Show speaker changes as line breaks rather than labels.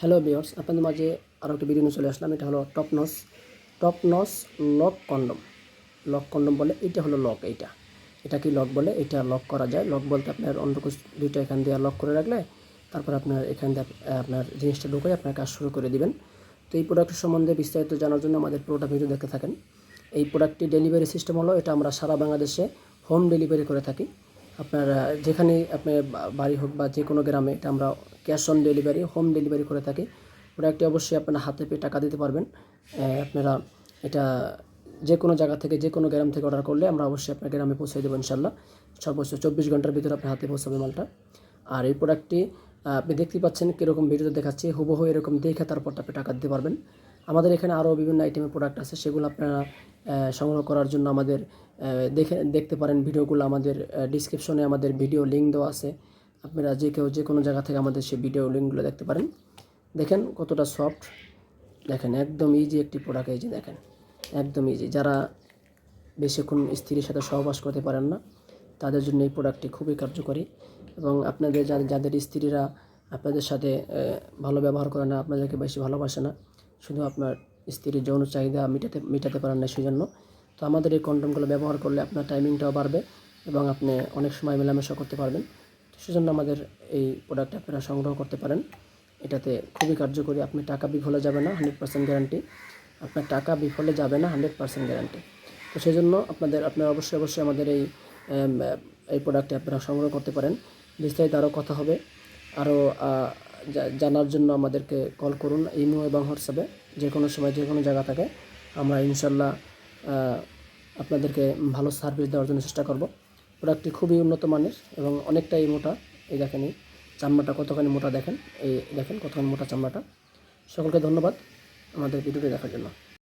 Hello বিয়ার্স আপনাদের মাঝে আরও একটা ভিডিও নিয়ে চলে আসলাম। এটা হলো টপ নস টপ নস লক কন্ডম লক কন্ডম বলে এটা হলো লক এইটা। এটা কি লক বলে? এটা লক করা যায়। লক বলতে আপনার অন্ডকোষ দুইটা এখান দিয়ে লক করে রাখলে তারপর আপনার এখান দিয়ে আপনার জিনিসটা ঢুকে আপনার কাজ শুরু করে দিবেন। তো এই প্রোডাক্টের সম্বন্ধে বিস্তারিত জানার জন্য আমাদের পুরোটা ভিডিও দেখতে থাকেন। এই প্রোডাক্টটি ডেলিভারি সিস্টেম হলো, এটা আমরা সারা বাংলাদেশে হোম ডেলিভারি করে থাকি। আপনার যেখানে আপনার বাড়ি হোক বা যে কোনো গ্রামে এটা আমরা cash on delivery home delivery করে থাকি প্রোডাক্টটি অবশ্যই আপনার হাতে পেয়ে টাকা দিতে পারবেন। আপনারা এটা যে কোনো জায়গা থেকে যে কোনো গ্রাম থেকে অর্ডার করলে আমরা অবশ্যই আপনার গ্রামে পৌঁছে দেবো ইনশাল্লাহ। সর্বোচ্চ চব্বিশ ঘণ্টার ভিতরে আপনার হাতে পৌঁছাবে মালটা। আর এই প্রোডাক্টটি আপনি দেখতে পাচ্ছেন কীরকম ভিডিওতে দেখাচ্ছি, হুবহু এরকম দেখে তারপর আপনি টাকা দিতে পারবেন। আমাদের এখানে আরও বিভিন্ন আইটেমের প্রোডাক্ট আছে, সেগুলো আপনারা সংগ্রহ করার জন্য আমাদের দেখে, দেখতে পারেন ভিডিওগুলো আমাদের ডিসক্রিপশনে আমাদের ভিডিও লিঙ্ক দেওয়া আছে। আপনারা যে কেউ যে কোনো জায়গা থেকে আমাদের সেই ভিডিও লিঙ্কগুলো দেখতে পারেন। দেখেন কতটা সফট দেখেন একদম ইজি একটি প্রোডাক্ট এই যে দেখেন। একদম ইজি যারা বেশিক্ষণ স্ত্রীর সাথে সহবাস করতে পারেন না, তাদের জন্য এই প্রোডাক্টটি খুবই কার্যকরী এবং আপনাদের যাদের স্ত্রীরা আপনাদের সাথে ভালো ব্যবহার করে না, আপনাদেরকে বেশি ভালোবাসে না, শুধু আপনার স্ত্রীর যৌন চাহিদা মেটাতে মেটাতে পারেন না সেই জন্য তো আমাদের এই কন্ডমগুলো ব্যবহার করলে আপনার টাইমিংটাও বাড়বে এবং আপনি অনেক সময় মেলামেশা করতে পারবেন। সেজন্য আমাদের এই প্রোডাক্ট আপনারা সংগ্রহ করতে পারেন। এটাতে খুবই কার্যকরী, আপনি টাকা বিফলে যাবে না হান্ড্রেড পার্সেন্ট গ্যারান্টি আপনার টাকা বিফলে যাবে না হান্ড্রেড পার্সেন্ট গ্যারান্টি তো সেই জন্য আপনাদের, আপনারা অবশ্যই অবশ্যই আমাদের এই এই প্রোডাক্টটি আপনারা সংগ্রহ করতে পারেন। বিস্তারিত আরও কথা হবে। আরও জানার জন্য আমাদেরকে কল করুন, ইমো এবং হোয়াটসঅ্যাপে যে কোনো সময় যে কোনো জায়গা থাকে। আমরা ইনশাল্লাহ আপনাদেরকে ভালো সার্ভিস দেওয়ার জন্য চেষ্টা করব। প্রোডাক্টটি খুবই উন্নত মানের এবং অনেকটাই মোটা। এই দেখেন এই চামড়াটা কতখানি মোটা দেখেন। এই দেখেন কতখানি মোটা চামড়াটা। সকলকে ধন্যবাদ আমাদের ভিডিওটি দেখার জন্য।